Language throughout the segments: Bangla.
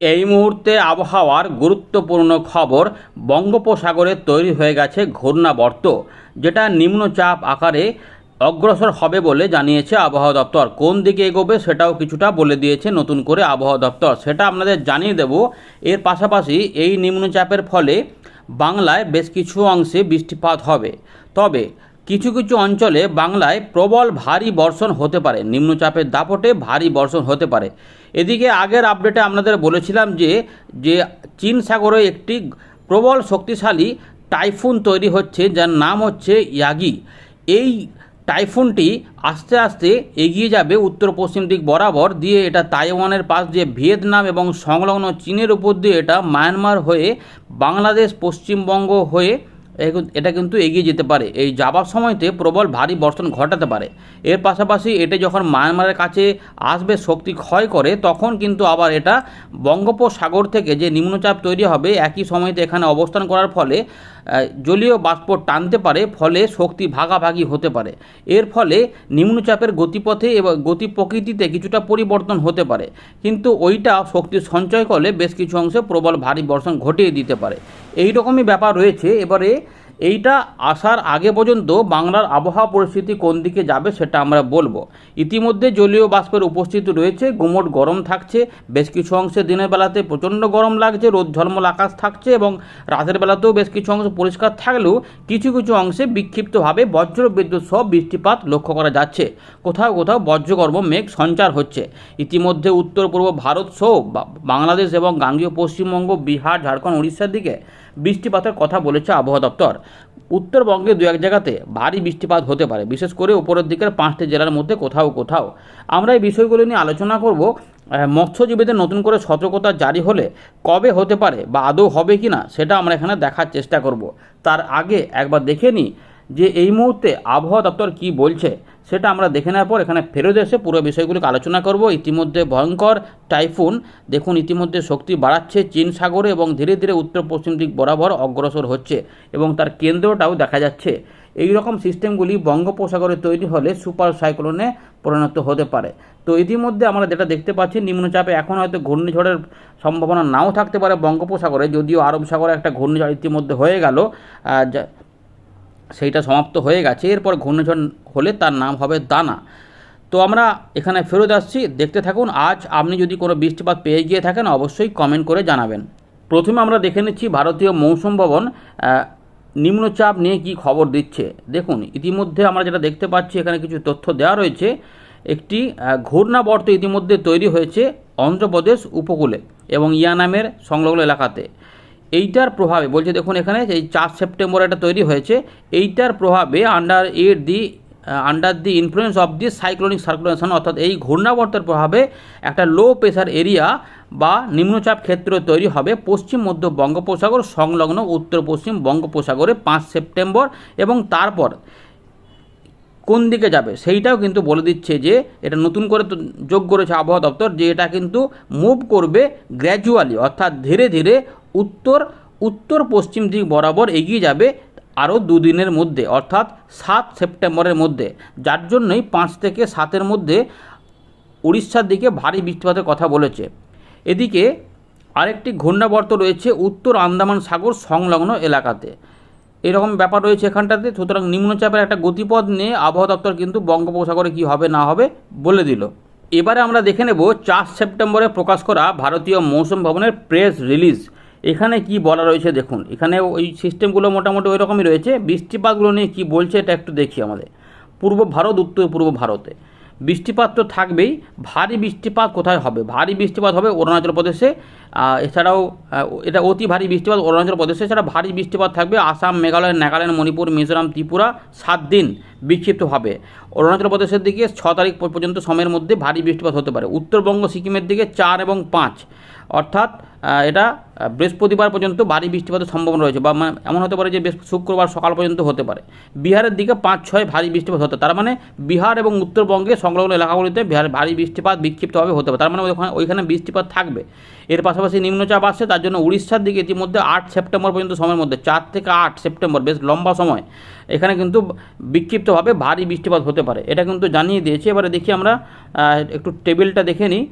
এই মুহূর্তে আবহাওয়ার গুরুত্বপূর্ণ খবর বঙ্গোপসাগরে তৈরি হয়ে গেছে ঘূর্ণাবর্ত, যেটা নিম্নচাপ আকারে অগ্রসর হবে বলে জানিয়েছে আবহাওয়া দপ্তর। কোন দিকে এগোবে সেটাও কিছুটা বলে দিয়েছে নতুন করে আবহাওয়া দপ্তর। সেটা আপনাদের জানিয়ে দেব। এর পাশাপাশি এই নিম্নচাপের ফলে বাংলায় বেশ কিছু অংশে বৃষ্টিপাত হবে। তবে কিছু কিছু অঞ্চলে বাংলায় প্রবল ভারী বর্ষণ হতে পারে। নিম্নচাপের দাপটে ভারী বর্ষণ হতে পারে। এদিকে আগের আপডেটে আপনাদের বলেছিলাম যে যে চীন সাগরে একটি প্রবল শক্তিশালী টাইফুন তৈরি হচ্ছে, যার নাম হচ্ছে ইয়াগি। এই টাইফুনটি আস্তে আস্তে এগিয়ে যাবে উত্তর পশ্চিম দিক বরাবর দিয়ে এটা তাইওয়ানের পাশ দিয়ে ভিয়েতনাম এবং সংলগ্ন চীনের উপর দিয়ে এটা মায়ানমার হয়ে বাংলাদেশ পশ্চিমবঙ্গ হয়ে এটা কিন্তু এগিয়ে যেতে পারে। এই যাবার সময়তে প্রবল ভারী বর্ষণ ঘটাতে পারে। এর পাশাপাশি এটা যখন মায়ানমারের কাছে আসবে, শক্তি ক্ষয় করে, তখন কিন্তু আবার এটা বঙ্গোপসাগর থেকে যে নিম্নচাপ তৈরি হবে, একই সময়তে এখানে অবস্থান করার ফলে জলীয় বাষ্প টানতে পারে, ফলে শক্তি ভাগাভাগি হতে পারে। এর ফলে নিম্নচাপের গতিপথে এবং গতি প্রকৃতিতে কিছুটা পরিবর্তন হতে পারে। কিন্তু ওইটা শক্তি সঞ্চয় করলে বেশ কিছু অংশে প্রবল ভারী বর্ষণ ঘটিয়ে দিতে পারে। এই রকমই ব্যাপার রয়েছে। এবারে এইটা আসার আগে পর্যন্ত বাংলার আবহাওয়া পরিস্থিতি কোন দিকে যাবে সেটা আমরা বলব। ইতিমধ্যে জলীয় বাষ্পের উপস্থিতি রয়েছে, গুমোট গরম থাকছে, বেশ কিছু অংশে দিনের বেলাতে প্রচণ্ড গরম লাগছে, রোদ ঝলমল আকাশ থাকছে এবং রাতের বেলাতেও বেশ কিছু অংশ পরিষ্কার থাকলেও কিছু কিছু অংশে বিক্ষিপ্তভাবে বজ্র বিদ্যুৎ সহ বৃষ্টিপাত লক্ষ্য করা যাচ্ছে। কোথাও কোথাও বজ্রগর্ভ মেঘ সঞ্চার হচ্ছে। ইতিমধ্যে উত্তর পূর্ব ভারত সহ বাংলাদেশ এবং গাঙ্গীয় পশ্চিমবঙ্গ, বিহার, ঝাড়খণ্ড, উড়িষ্যার দিকে বৃষ্টিপাতের কথা বলেছে আবহাওয়া দপ্তর। উত্তরবঙ্গে দু এক জায়গাতে ভারী বৃষ্টিপাত হতে পারে, বিশেষ করে উপরের দিকের পাঁচটি জেলার মধ্যে কোথাও কোথাও। আমরা এই বিষয়গুলো নিয়ে আলোচনা করব। মৎস্যজীবীদের নতুন করে সতর্কতা জারি হলে কবে হতে পারে বা আদৌ হবে কি না সেটা আমরা এখানে দেখার চেষ্টা করব। তার আগে একবার দেখে নিই যে এই মুহূর্তে আবহাওয়া দপ্তর কি বলছে, সেটা আমরা দেখে নেওয়ার পর এখানে ফেরত এসে পুরো বিষয়গুলোকে আলোচনা করব। ইতিমধ্যে ভয়ঙ্কর টাইফুন, দেখুন ইতিমধ্যে শক্তি বাড়াচ্ছে চীন সাগরে এবং ধীরে ধীরে উত্তর পশ্চিম দিক বরাবর অগ্রসর হচ্ছে এবং তার কেন্দ্রটাও দেখা যাচ্ছে। এই রকম সিস্টেমগুলি বঙ্গোপসাগরে তৈরি হলে সুপার সাইক্লোনে পরিণত হতে পারে। তো ইতিমধ্যে আমরা যেটা দেখতে পাচ্ছি, নিম্নচাপে এখন হয়তো ঘূর্ণিঝড়ের সম্ভাবনা নাও থাকতে পারে বঙ্গোপসাগরে, যদিও আরব সাগরে একটা ঘূর্ণিঝড় ইতিমধ্যে হয়ে গেল। সেইটা সমাপ্ত হয়ে গেছে। এরপর ঘূর্ণিঝড় হলে তার নাম হবে দানা। তো আমরা এখানে ফেরত আসছি। দেখতে থাকুন, আজ আপনি যদি কোনো বৃষ্টিপাত পেয়ে গিয়ে থাকেন, অবশ্যই কমেন্ট করে জানাবেন। প্রথমে আমরা দেখে নিচ্ছি ভারতীয় মৌসুম ভবন নিম্নচাপ নিয়ে কি খবর দিচ্ছে। দেখুন, ইতিমধ্যে আমরা যেটা দেখতে পাচ্ছি, এখানে কিছু তথ্য দেওয়া রয়েছে। একটি ঘূর্ণাবর্ত ইতিমধ্যে তৈরি হয়েছে অন্ধ্রপ্রদেশ উপকূলে এবং ইয়ানামের সংলগ্ন এলাকাতে। এইটার প্রভাবে, বলছে দেখুন এখানে এই চার সেপ্টেম্বর এটা তৈরি হয়েছে, এইটার প্রভাবে আন্ডার এর the under the influence of the cyclonic circulation অর্থাৎ এই ঘূর্ণাবর্তের প্রভাবে একটা লো প্রেশার এরিয়া বা নিম্নচাপ ক্ষেত্র তৈরি হবে পশ্চিম মধ্য বঙ্গোপসাগর, সংলগ্ন উত্তর পশ্চিম বঙ্গোপসাগরে পাঁচ সেপ্টেম্বর এবং তারপর কোন দিকে যাবে? সেইটাও কিন্তু বলে দিচ্ছে যে এটা নতুন করে যোগ করেছে আবহাওয়া দপ্তর যে এটা কিন্তু মুভ করবে গ্র্যাজুয়ালি অর্থাৎ ধীরে ধীরে উত্তর উত্তর পশ্চিম দিক বরাবর এগিয়ে যাবে আরও দুদিনের মধ্যে, অর্থাৎ সাত সেপ্টেম্বরের মধ্যে। যার জন্যই পাঁচ থেকে সাতের মধ্যে উড়িষ্যার দিকে ভারী বৃষ্টিপাতের কথা বলেছে। এদিকে আরেকটি ঘূর্ণাবর্ত রয়েছে উত্তর আন্দামান সাগর সংলগ্ন এলাকাতে। এরকম ব্যাপার রয়েছে এখানটাতে, সুতরাং নিম্নচাপের একটা গতিপথ নিয়ে আবহাওয়া দপ্তর কিন্তু বঙ্গোপসাগরে কী হবে, না হবে বলে দিল। এবারে আমরা দেখে নেব চার সেপ্টেম্বরে প্রকাশ করা ভারতীয় মৌসুম ভবনের প্রেস রিলিজ। এখানে কি বলা রয়েছে দেখুন, এখানে ওই সিস্টেমগুলো মোটামুটি ওই রকমই রয়েছে। বৃষ্টিপাতগুলো নিয়ে কী বলছে এটা একটু দেখি আমাদের। পূর্ব ভারত, উত্তর পূর্ব ভারতে। বৃষ্টিপাত তো থাকবেই, ভারী বৃষ্টিপাত কোথায় হবে? ভারী বৃষ্টিপাত হবে অরুণাচল প্রদেশে। এছাড়াও এটা অতি ভারী বৃষ্টিপাত অরুণাচল প্রদেশে। এছাড়া ভারী বৃষ্টিপাত থাকবে আসাম, মেঘালয়, নাগাল্যান্ড, মণিপুর, মিজোরাম, ত্রিপুরা। সাত দিন বিক্ষিপ্তভাবে। অরুণাচল প্রদেশের দিকে ছ তারিখ পর্যন্ত সময়ের মধ্যে ভারী বৃষ্টিপাত হতে পারে। উত্তরবঙ্গ, সিকিমের দিকে চার এবং পাঁচ। অর্থাৎ এটা বৃহস্পতিবার পর্যন্ত ভারী বৃষ্টিপাতের সম্ভাবনা রয়েছে বা মানে এমন হতে পারে যে শুক্রবার সকাল পর্যন্ত হতে পারে। বিহারের দিকে পাঁচ ছয় ভারী বৃষ্টিপাত হতে তার মানে বিহার এবং উত্তরবঙ্গে সংলগ্ন এলাকাগুলিতে ভারী বৃষ্টিপাত বিক্ষিপ্তভাবে হতে পারে। তার মানে ওখানে, ওইখানে বৃষ্টিপাত থাকবে। এর পাশাপাশি নিম্নচাপ আসছে, তার জন্য উড়িষ্যার দিকে ইতিমধ্যে আট সেপ্টেম্বর পর্যন্ত সময়ের মধ্যে, চার থেকে আট সেপ্টেম্বর, বেশ লম্বা সময়। এখানে কিন্তু বিক্ষিপ্তভাবে ভারী বৃষ্টিপাত হতে পারে। এটা কিন্তু জানিয়ে দিয়েছে। এবারে দেখি আমরা একটু টেবিলটা দেখে নিই।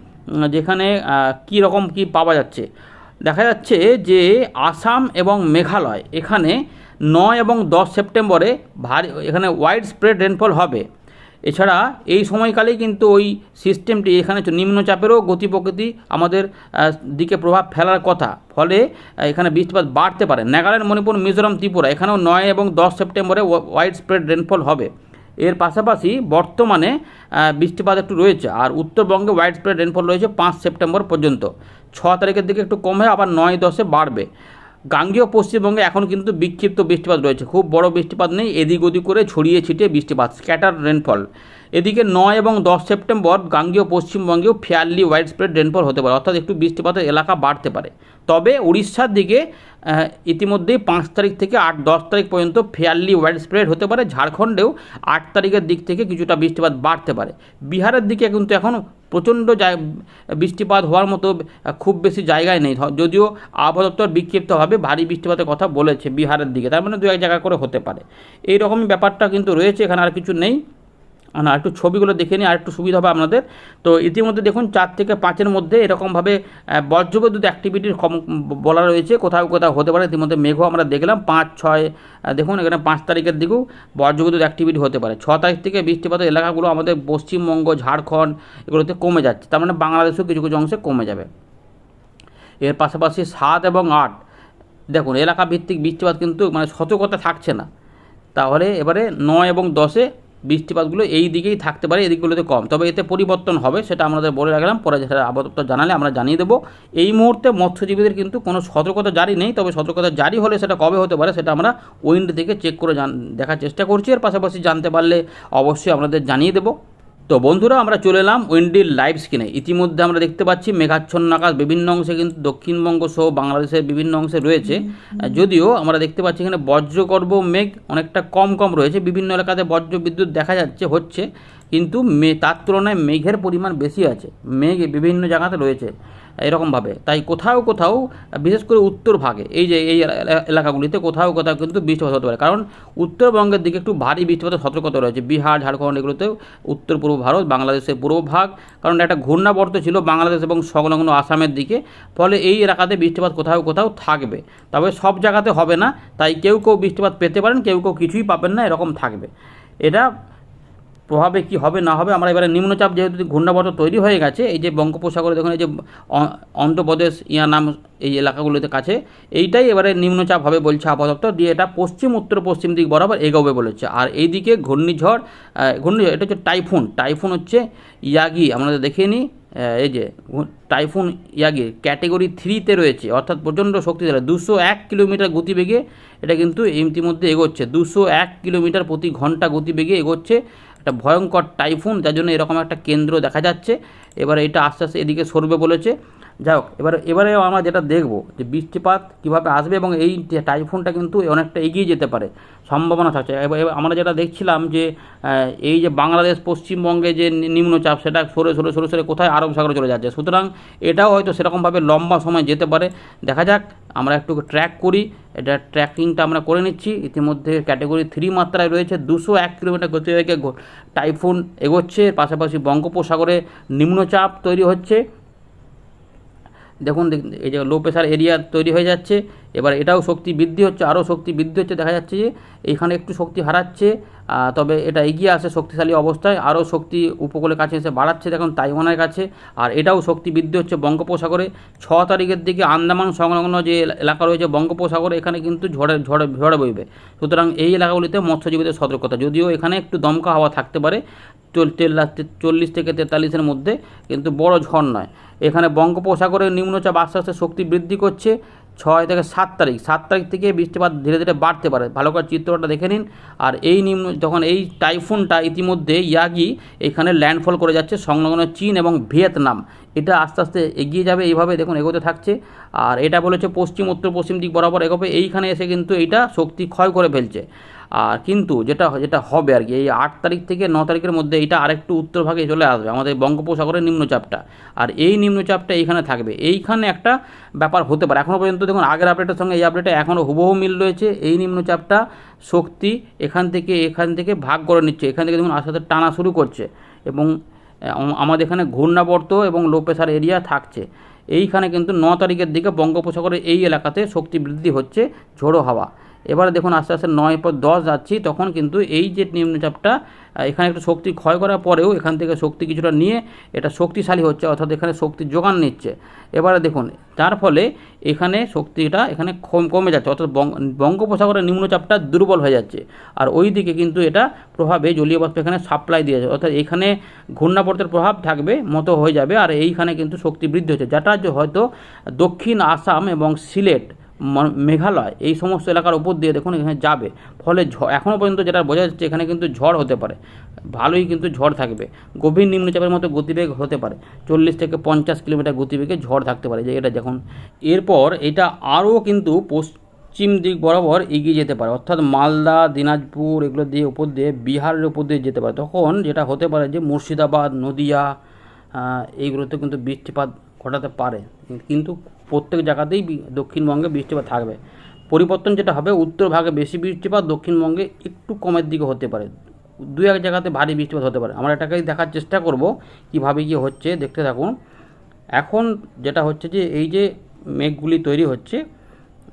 যেখানে কী রকম কি পাওয়া যাচ্ছে। দেখা যাচ্ছে যে আসাম এবং মেঘালয় এখানে নয় এবং দশ সেপ্টেম্বরে ভারী, এখানে ওয়াইড স্প্রেড রেনফল হবে। এছাড়া এই সময়কালেই কিন্তু ওই সিস্টেমটি এখানে নিম্নচাপেরও গতি প্রকৃতি আমাদের দিকে প্রভাব ফেলার কথা। ফলে এখানে বৃষ্টিপাত বাড়তে পারে। নাগাল্যান্ড, মণিপুর, মিজোরাম, ত্রিপুরা এখানেও নয় এবং দশ সেপ্টেম্বরে ওয়াইড স্প্রেড রেনফল হবে। এর পাশাপাশি বর্তমানে বৃষ্টিপাত একটু রয়েছে আর উত্তরবঙ্গে ওয়াইড স্প্রেড রেনফল রয়েছে পাঁচ সেপ্টেম্বর পর্যন্ত। ছ তারিখের দিকে একটু কমে আবার নয় দশে বাড়বে। গাঙ্গেয় পশ্চিমবঙ্গে এখন কিন্তু বিক্ষিপ্ত বৃষ্টিপাত রয়েছে। খুব বড় বৃষ্টিপাত নেই, এদিক ওদিক করে ছড়িয়ে ছিটিয়ে বৃষ্টিপাত, স্ক্যাটার রেনফল। এদিকে নয় এবং দশ সেপ্টেম্বর গাঙ্গেয় পশ্চিমবঙ্গেও ফেয়ারলি ওয়াইড স্প্রেড রেনফল হতে পারে, অর্থাৎ একটু বৃষ্টিপাতের এলাকা বাড়তে পারে। তবে উড়িষ্যার দিকে ইতিমধ্যেই পাঁচ তারিখ থেকে আট, দশ তারিখ পর্যন্ত ফেয়ারলি ওয়াইড স্প্রেড হতে পারে, ঝাড়খণ্ডেও আট তারিখের দিক থেকে কিছুটা বৃষ্টিপাত বাড়তে পারে। বিহারের দিকে কিন্তু এখন প্রচণ্ড বৃষ্টিপাত হওয়ার মতো খুব বেশি জায়গায় নেই। যদিও আবহাওয়া দপ্তর বিক্ষিপ্তভাবে ভারী বৃষ্টিপাতের কথা বলেছে বিহারের দিকে। তার মানে দু এক জায়গা করে হতে পারে। এই রকমই ব্যাপারটা কিন্তু রয়েছে, এখানে আর কিছু নেই। না একটু ছবিগুলো দেখে নিই আর একটু সুবিধা হবে আপনাদের। তো ইতিমধ্যে দেখুন, চার থেকে পাঁচের মধ্যে এরকমভাবে বজ্রবিদ্যুৎ অ্যাক্টিভিটির বলা রয়েছে, কোথাও কোথাও হতে পারে। ইতিমধ্যে মেঘও আমরা দেখলাম, পাঁচ, ছয় দেখুন, এখানে পাঁচ তারিখের দিকেও বজ্রবিদ্যুৎ অ্যাক্টিভিটি হতে পারে। ছ তারিখ থেকে বৃষ্টিপাতের এলাকাগুলো আমাদের পশ্চিমবঙ্গ, ঝাড়খণ্ড, এগুলোতে কমে যাচ্ছে। তার মানে বাংলাদেশেও কিছু কিছু অংশে কমে যাবে। এর পাশাপাশি সাত এবং আট, দেখুন এলাকা ভিত্তিক বৃষ্টিপাত কিন্তু মানে সতর্কতা থাকছে না। তাহলে এবারে নয় এবং দশে বৃষ্টিপাতগুলো এই দিকেই থাকতে পারে এদিকগুলোতে দিকগুলোতে কম। তবে এতে পরিবর্তন হবে, সেটা আমাদের বলে রাখলাম। পরে যেটা আবহাওয়া জানালে আমরা জানিয়ে দেবো। এই মুহূর্তে মৎস্যজীবীদের কিন্তু কোনো সতর্কতা জারি নেই, তবে সতর্কতা জারি হলে সেটা কবে হতে পারে সেটা আমরা উইন্ড থেকে চেক করে জান দেখার চেষ্টা করছি। এর পাশাপাশি জানতে পারলে অবশ্যই আপনাদের জানিয়ে দেবো। তো বন্ধুরা আমরা চলে এলাম উইন্ডির লাইভ স্ক্রিনে। ইতিমধ্যে আমরা দেখতে পাচ্ছি মেঘাচ্ছন্ন আকাশ বিভিন্ন অংশে কিন্তু দক্ষিণবঙ্গ সহ বাংলাদেশের বিভিন্ন অংশে রয়েছে। যদিও আমরা দেখতে পাচ্ছি এখানে বজ্রগর্ভ মেঘ অনেকটা কম কম রয়েছে। বিভিন্ন এলাকাতে বজ্র বিদ্যুৎ দেখা যাচ্ছে হচ্ছে। কিন্তু মে তার তুলনায় মেঘের পরিমাণ বেশি আছে। মেঘ বিভিন্ন জায়গাতে রয়েছে। এরকমভাবে তাই কোথাও কোথাও, বিশেষ করে উত্তর ভাগে, এই যে এই এলাকাগুলিতে কোথাও কোথাও কিন্তু বৃষ্টিপাত হতে পারে। কারণ উত্তরবঙ্গের দিকে একটু ভারী বৃষ্টিপাতের সতর্কতা রয়েছে। বিহার, ঝাড়খণ্ড এগুলোতেও উত্তর পূর্ব ভারত, বাংলাদেশের পূর্ব ভাগ। কারণ একটা ঘূর্ণাবর্ত ছিল বাংলাদেশ এবং সংলগ্ন আসামের দিকে। ফলে এই এলাকাতে বৃষ্টিপাত কোথাও কোথাও থাকবে। তবে সব জায়গাতে হবে না। তাই কেউ কেউ বৃষ্টিপাত পেতে পারেন, কেউ কেউ কিছুই পাবেন না, এরকম থাকবে। এটা প্রভাবে কি হবে, না হবে, আমরা এবারে নিম্নচাপ যেহেতু ঘূর্ণাবর্ত তৈরি হয়ে গেছে, এই যে বঙ্গোপসাগরে দেখুন, এই যে অন্ধ্রপ্রদেশ, ইয়া নাম এই এলাকাগুলোতে কাছে, এইটাই এবারে নিম্নচাপ হবে বলছে দপ্তর দিয়ে এটা পশ্চিম, উত্তর, পশ্চিম দিক বরাবর এগোবে বলেছে। আর এইদিকে ঘূর্ণিঝড় ঘূর্ণিঝড় এটা হচ্ছে টাইফুন টাইফুন হচ্ছে ইয়াগি, আমরা দেখিয়ে নিই এই যে টাইফুন ইয়াগি, ক্যাটেগরি থ্রিতে রয়েছে, অর্থাৎ প্রচণ্ড শক্তিশালী দুশো এক কিলোমিটার গতিবেগে, এটা কিন্তু ইতিমধ্যে এগোচ্ছে, দুশো এক কিলোমিটার প্রতি ঘণ্টা গতিবেগে এগোচ্ছে একটা ভয়ঙ্কর টাইফুন, যার জন্য এরকম একটা কেন্দ্র দেখা যাচ্ছে। এবার এটা আস্তে আস্তে এদিকে সরবে বলেছে। যাই হোক, এবারে এবারে আমরা যেটা দেখব যে বৃষ্টিপাত কীভাবে আসবে এবং এই টাইফুনটা কিন্তু অনেকটা এগিয়ে যেতে পারে, সম্ভাবনা থাকছে। আমরা যেটা দেখছিলাম যে এই যে বাংলাদেশ পশ্চিমবঙ্গে যে নিম্নচাপ, সেটা সরে সরে সরে সরে কোথায় আরব সাগরে চলে যাচ্ছে। সুতরাং এটাও হয়তো সেরকমভাবে লম্বা সময় যেতে পারে। দেখা যাক, আমরা একটু ট্র্যাক করি। এটা ট্র্যাকিংটা আমরা করে নিচ্ছি। ইতিমধ্যে ক্যাটাগরি থ্রি মাত্রায় রয়েছে। দুশো এক কিলোমিটার ঘো- টাইফুন এগোচ্ছে। পাশাপাশি বঙ্গোপসাগরে নিম্নচাপ তৈরি হচ্ছে। দেখুন, দেখ- এই যে লো প্রেশার এরিয়া তৈরি হয়ে যাচ্ছে, এবার এটাও শক্তি বৃদ্ধি হচ্ছে, আরও শক্তি বৃদ্ধি হচ্ছে, দেখা যাচ্ছে যে এইখানে একটু শক্তি হারাচ্ছে তবে এটা এগিয়ে আসে শক্তিশালী অবস্থায়, আরও শক্তি উপকূলের কাছে এসে বাড়াচ্ছে, দেখুন, তাইওয়ানের কাছে, আর এটাও শক্তি বৃদ্ধি হচ্ছে বঙ্গোপসাগরে। ছ তারিখের দিকে আন্দামান সংলগ্ন যে এলা- এলাকা রয়েছে বঙ্গোপসাগরে, এখানে কিন্তু ঝড়ে ঝড়ে ঝড়ে বইবে। সুতরাং এই এলাকাগুলিতে মৎস্যজীবীদের সতর্কতা, যদিও এখানে একটু দমকা হাওয়া থাকতে পারে চল্লিশ থেকে তেতাল্লিশের মধ্যে, কিন্তু বড় ঝড় নয়। এখানে বঙ্গোপসাগরের নিম্নচাপ আস্তে আস্তে শক্তি বৃদ্ধি করছে। ছয় থেকে সাত তারিখ সাত তারিখ থেকে বৃষ্টিপাত ধীরে ধীরে বাড়তে পারে। ভালো করে চিত্রটা দেখে নিন। আর এই নিম্ন, যখন এই টাইফুনটা ইতিমধ্যে ইয়াগি এখানে ল্যান্ডফল করে যাচ্ছে, সংলগ্ন চীন এবং ভিয়েতনাম। এটা আস্তে আস্তে এগিয়ে যাবে, এইভাবে দেখুন এগোতে থাকছে। আর এটা বলেছে পশ্চিম, উত্তর, পশ্চিম দিক বরাবর এগোবে। এইখানে এসে কিন্তু এইটা শক্তি ক্ষয় করে ফেলছে। আর কিন্তু যেটা যেটা হবে আর কি, এই আট তারিখ থেকে ন তারিখের মধ্যে এটা আরেকটু উত্তর ভাগে চলে আসবে আমাদের বঙ্গোপসাগরের নিম্নচাপটা। আর এই নিম্নচাপটা এইখানে থাকবে। এইখানে একটা ব্যাপার হতে পারে। এখনও পর্যন্ত দেখুন, আগের আপডেটের সঙ্গে এই আপডেটে এখনও হুবহু মিল রয়েছে। এই নিম্নচাপটা শক্তি এখান থেকে এখান থেকে ভাগ করে নিচ্ছে। এখান থেকে দেখুন, আস্তে আস্তে টানা শুরু করছে। এবং আমাদের এখানে ঘূর্ণাবর্ত এবং লো প্রেশার এরিয়া থাকছে। এইখানে কিন্তু ন তারিখের দিকে বঙ্গোপসাগরের এই এলাকাতে শক্তি বৃদ্ধি হচ্ছে ঝোড়ো হাওয়া। এবারে দেখুন আস্তে আস্তে নয় পর দশ যাচ্ছি, তখন কিন্তু এই যে নিম্নচাপটা এখানে একটু শক্তি ক্ষয় করার পরেও এখান থেকে শক্তি কিছুটা নিয়ে এটা শক্তিশালী হচ্ছে, অর্থাৎ এখানে শক্তির যোগান নিচ্ছে। এবারে দেখুন যার ফলে এখানে শক্তিটা এখানে কমে যাচ্ছে, অর্থাৎ বঙ্গ- বঙ্গোপসাগরের নিম্নচাপটা দুর্বল হয়ে যাচ্ছে। আর ওই দিকে কিন্তু এটা প্রভাবে জলীয় বাষ্প এখানে সাপ্লাই দিয়েছে অর্থাৎ এখানে ঘূর্ণাবর্তের প্রভাব থাকবে, মতো হয়ে যাবে, আর এইখানে কিন্তু শক্তি বৃদ্ধি হচ্ছে যেটা হয়তো দক্ষিণ আসাম এবং সিলেট মেঘালয়, এই সমস্ত এলাকার উপর দিয়ে দেখুন এখানে যাবে। ফলে এখনও পর্যন্ত যেটা বোঝা যাচ্ছে এখানে কিন্তু ঝড় হতে পারে। ভালোই কিন্তু ঝড় থাকবে। গভীর নিম্নচাপের মতো গতিবেগ হতে পারে। চল্লিশ থেকে পঞ্চাশ কিলোমিটার গতিবেগে ঝড় থাকতে পারে। যে এটা যখন এরপর এটা আরও কিন্তু পশ্চিম দিক বরাবর এগিয়ে যেতে পারে। অর্থাৎ মালদা, দিনাজপুর এগুলো দিয়ে উপর দিয়ে বিহারের উপর দিয়ে যেতে পারে। তখন যেটা হতে পারে যে মুর্শিদাবাদ, নদিয়া এইগুলোতে কিন্তু বৃষ্টিপাত ঘটাতে পারে। কিন্তু প্রত্যেক জায়গাতেই দক্ষিণবঙ্গে বৃষ্টিপাত থাকবে। পরিবর্তন যেটা হবে, উত্তর ভাগে বেশি বৃষ্টিপাত, দক্ষিণবঙ্গে একটু কমের দিকে হতে পারে। দু এক জায়গাতে ভারী বৃষ্টিপাত হতে পারে। আমরা এটাকেই দেখার চেষ্টা করব, কীভাবে কি হচ্ছে। দেখতে থাকুন। এখন যেটা হচ্ছে যে, এই যে মেঘগুলি তৈরি হচ্ছে,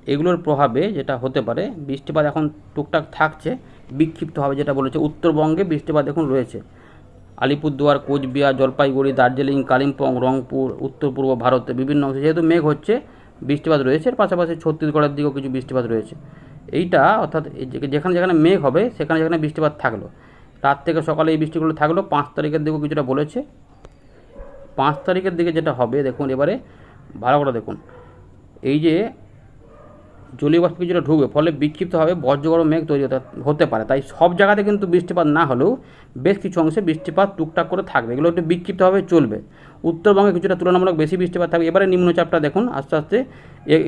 এগুলোর প্রভাবে যেটা হতে পারে, বৃষ্টিপাত এখন টুকটাক থাকছে, বিক্ষিপ্তভাবে যেটা বলেছে, উত্তরবঙ্গে বৃষ্টিপাত এখন রয়েছে। আলিপুরদুয়ার, কোচবিহার, জলপাইগুড়ি, দার্জিলিং, কালিম্পং, রংপুর উত্তর পূর্ব ভারতে বিভিন্ন অংশে। যেহেতু মেঘ হচ্ছে, বৃষ্টিপাত রয়েছে, এর পাশাপাশি ছত্তিশগড়ের দিকেও কিছু বৃষ্টিপাত রয়েছে। এইটা অর্থাৎ যেখানে যেখানে মেঘ হবে, সেখানে যেখানে বৃষ্টিপাত থাকল। রাত থেকে সকালে এই বৃষ্টিগুলো থাকল, পাঁচ তারিখের দিকেও কিছুটা বলেছে। পাঁচ তারিখের দিকে যেটা হবে, দেখুন এবারে, ভালো করে দেখুন। এই যে জলীয় বাষ্প কিছুটা ঢুকবে, ফলে বিক্ষিপ্তভাবে বজ্রগড় মেঘ তৈরি হতে পারে। তাই সব জায়গাতে কিন্তু বৃষ্টিপাত না হলেও বেশ কিছু অংশে বৃষ্টিপাত টুকটাক করে থাকবে। এগুলো একটু বিক্ষিপ্তভাবে চলবে। উত্তরবঙ্গে কিছুটা তুলনামূলক বেশি বৃষ্টিপাত থাকবে। এবারে নিম্নচাপটা দেখুন, আস্তে আস্তে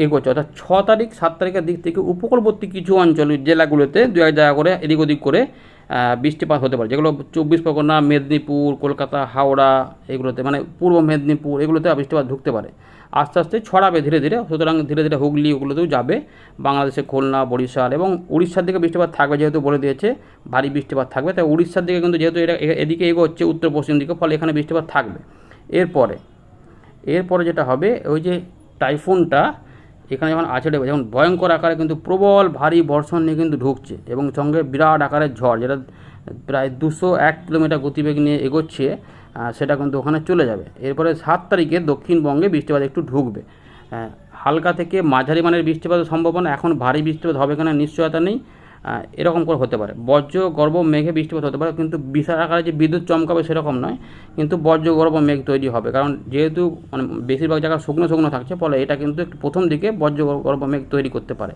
এগোচ্ছে। অর্থাৎ ছ তারিখ, সাত তারিখের দিক থেকে উপকূলবর্তী কিছু অঞ্চল, জেলাগুলোতে দু এক জায়গা করে এদিক ওদিক করে বৃষ্টিপাত হতে পারে। যেগুলো চব্বিশ পরগনা, মেদিনীপুর, কলকাতা, হাওড়া, এগুলোতে মানে পূর্ব মেদিনীপুর, এগুলোতে বৃষ্টিপাত ঢুকতে পারে। আস্তে আস্তে ছড়াবে ধীরে ধীরে, সুতরাং ধীরে ধীরে হুগলি ওগুলোতেও যাবে। বাংলাদেশে খুলনা, বরিশাল এবং উড়িষ্যার দিকে বৃষ্টিপাত থাকবে যেহেতু বলে দিয়েছে, ভারী বৃষ্টিপাত থাকবে। তাই উড়িষ্যার দিকে কিন্তু যেহেতু এটা এদিকে এগোচ্ছে উত্তর পশ্চিম দিকে, ফলে এখানে বৃষ্টিপাত থাকবে। এরপরে এরপরে যেটা হবে, ওই যে টাইফুনটা এখানে যখন আছড়ে যখন ভয়ঙ্কর আকারে কিন্তু প্রবল ভারী বর্ষণ নিয়ে কিন্তু ঢুকছে এবং সঙ্গে বিরাট আকারের ঝড়, যেটা প্রায় দুশো এক কিলোমিটার গতিবেগ নিয়ে এগোচ্ছে সেটা কিন্তু ওখানে চলে যাবে। এরপরে সাত তারিখে দক্ষিণবঙ্গে বৃষ্টিপাত একটু ঢুকবে। হালকা থেকে মাঝারি মানের বৃষ্টিপাতের সম্ভাবনা, এখন ভারী বৃষ্টিপাত হবে কিনা নিশ্চয়তা নেই। এরকম করে হতে পারে। বজ্র গর্ভ মেঘে বৃষ্টিপাত হতে পারে, কিন্তু বিশাল আকারে যে বিদ্যুৎ চমকাবে সেরকম নয়, কিন্তু বজ্র গর্ভ মেঘ তৈরি হবে। কারণ যেহেতু মানে বেশিরভাগ জায়গা শুকনো শুকনো থাকছে, ফলে এটা কিন্তু একটু প্রথম দিকে বজ্র গর্ভ মেঘ তৈরি করতে পারে।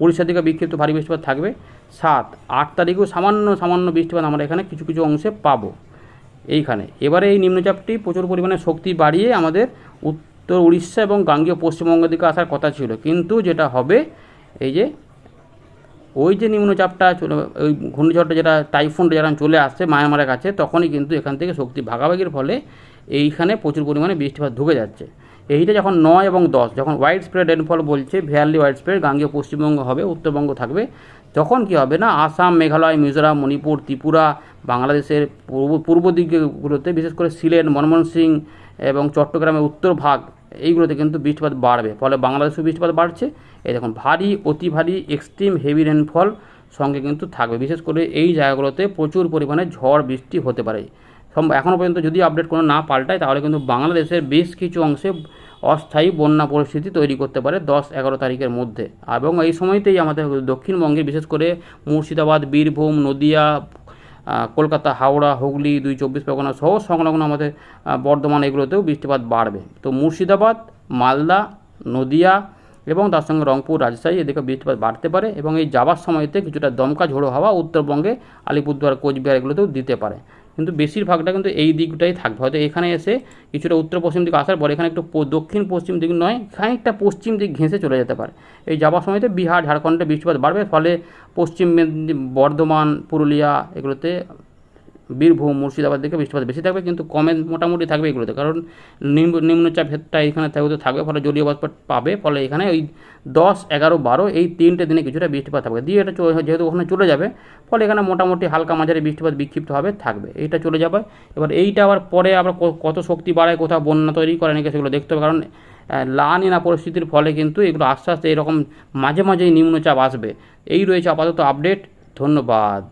উড়িষ্যার দিকে বিক্ষিপ্ত ভারী বৃষ্টিপাত থাকবে। সাত, আট তারিখেও সামান্য সামান্য বৃষ্টিপাত আমরা এখানে কিছু কিছু অংশে পাবো। এইখানে। এবারে এই নিম্নচাপটি প্রচুর পরিমাণে শক্তি বাড়িয়ে আমাদের উত্তর উড়িষ্যা এবং গাঙ্গীয় পশ্চিমবঙ্গের দিকে আসার কথা ছিল। কিন্তু যেটা হবে, এই যে ওই যে নিম্নচাপটা চলে, ওই ঘূর্ণিঝড়টা যেটা, টাইফুনটা যখন চলে আসছে মায়ানমারের কাছে, তখনই কিন্তু এখান থেকে শক্তি ভাগাভাগির ফলে এইখানে প্রচুর পরিমাণে বৃষ্টিপাত ঢুকে যাচ্ছে। এইটা যখন নয় এবং দশ, যখন ওয়াইড স্প্রেড রেনফল বলছে ভেয়ারলি ওয়াইড স্প্রেড গাঙ্গীয় পশ্চিমবঙ্গ হবে, উত্তরবঙ্গ থাকবে, তখন কি হবে না, আসাম, মেঘালয়, মিজোরাম, মণিপুর, ত্রিপুরা, বাংলাদেশের পূর্ব পূর্ব দিকগুলোতে বিশেষ করে সিলেট, মনমোহন সিং এবং চট্টগ্রামের উত্তর ভাগ এইগুলোতে কিন্তু বৃষ্টিপাত বাড়বে, ফলে বাংলাদেশেও বৃষ্টিপাত বাড়ছে। এই দেখুন, ভারী, অতি ভারী এক্সট্রিম হেভি রেনফল সঙ্গে কিন্তু থাকবে। বিশেষ করে এই জায়গাগুলোতে প্রচুর পরিমাণে ঝড়, বৃষ্টি হতে পারে। এখনও পর্যন্ত যদি আপডেট কোনো না পাল্টায়, তাহলে কিন্তু বাংলাদেশের বেশ কিছু অংশে অস্থায়ী বন্যা পরিস্থিতি তৈরি করতে পারে দশ, এগারো তারিখের মধ্যে। এবং এই সময়তেই আমাদের দক্ষিণবঙ্গে বিশেষ করে মুর্শিদাবাদ, বীরভূম, নদিয়া কলকাতা, হাওড়া, হুগলি, দুই চব্বিশ পরগনা সহ সংলগ্ন আমাদের বর্ধমান এগুলোতেও বৃষ্টিপাত বাড়বে। তো মুর্শিদাবাদ, মালদা, নদিয়া এবং তার সঙ্গে রংপুর, রাজশাহী এদিকে বৃষ্টিপাত বাড়তে পারে এবং এই যাওয়ার সময়তে কিছুটা দমকা ঝোড়ো হাওয়া উত্তরবঙ্গে, আলিপুরদুয়ার, কোচবিহার এগুলোতেও দিতে পারে। কিন্তু বেশিরভাগটা কিন্তু এই দিকটাই থাকবে। হয়তো এখানে এসে কিছুটা উত্তর পশ্চিম দিকে আসার পর এখানে একটু দক্ষিণ পশ্চিম দিক নয়, খানিকটা পশ্চিম দিক ঘেঁষে চলে যেতে পারে। এই যাওয়ার সময়তে বিহার, ঝাড়খণ্ডে বৃষ্টিপাত বাড়বে, ফলে পশ্চিম বর্ধমান, পুরুলিয়া এগুলোতে বীরভূম মুর্শিদাবাদ দিকে বৃষ্টিপাত বেশি থাকবে কিন্তু কমে মোটামুটি থাকবে এগুলোতে। কারণ নিম্ন নিম্নচাপ ক্ষেত্রটা এখানে থাকবে তো থাকবে ফলে জলীয় বাষ্প পাবে ফলে এখানে ওই দশ এগারো বারো এই তিনটে দিনে কিছুটা বৃষ্টিপাত থাকবে। দিয়ে এটা যেহেতু ওখানে চলে যাবে ফলে এখানে মোটামুটি হালকা মাঝারি বৃষ্টিপাত বিক্ষিপ্ত হবে থাকবে। এইটা চলে যাবে। এবার এইটা আবার পরে আবার কত শক্তি বাড়ায় কোথাও বন্যা তৈরি করে নাকি সেগুলো দেখতে হবে। কারণ আহ, লা নিনা পরিস্থিতির ফলে কিন্তু এগুলো আস্তে আস্তে এরকম মাঝে মাঝেই নিম্নচাপ আসবে। এই রয়েছে আপাতত আপডেট। ধন্যবাদ।